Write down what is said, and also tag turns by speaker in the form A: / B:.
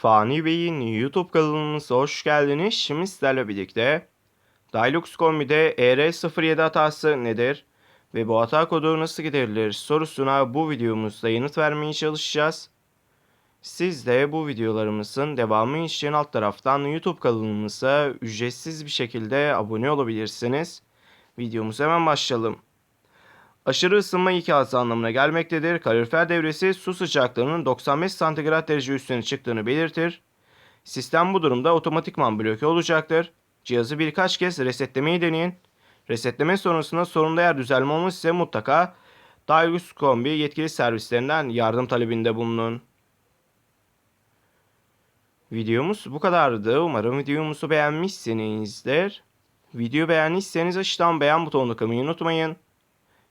A: Fani Bey'in YouTube kanalımıza hoş geldiniz. Şimdi sizlerle birlikte Dilux Kombi'de ER07 hatası nedir ve bu hata kodu nasıl giderilir sorusuna bu videomuzda yanıt vermeye çalışacağız. Siz de bu videolarımızın devamı için alt taraftan YouTube kanalımıza ücretsiz bir şekilde abone olabilirsiniz. Videomuza hemen başlayalım. Aşırı ısınma ikazı anlamına gelmektedir. Kalorifer devresi su sıcaklığının 95 santigrat derece üstüne çıktığını belirtir. Sistem bu durumda otomatikman bloke olacaktır. Cihazı birkaç kez resetlemeyi deneyin. Resetleme sonrasında sorunda eğer düzelme olmuşsa mutlaka Dilux Kombi yetkili servislerinden yardım talebinde bulunun. Videomuz bu kadardı. Umarım videomuzu beğenmişsinizdir. Video beğendiyseniz aşağıdan beğen butonuna tıklamayı unutmayın.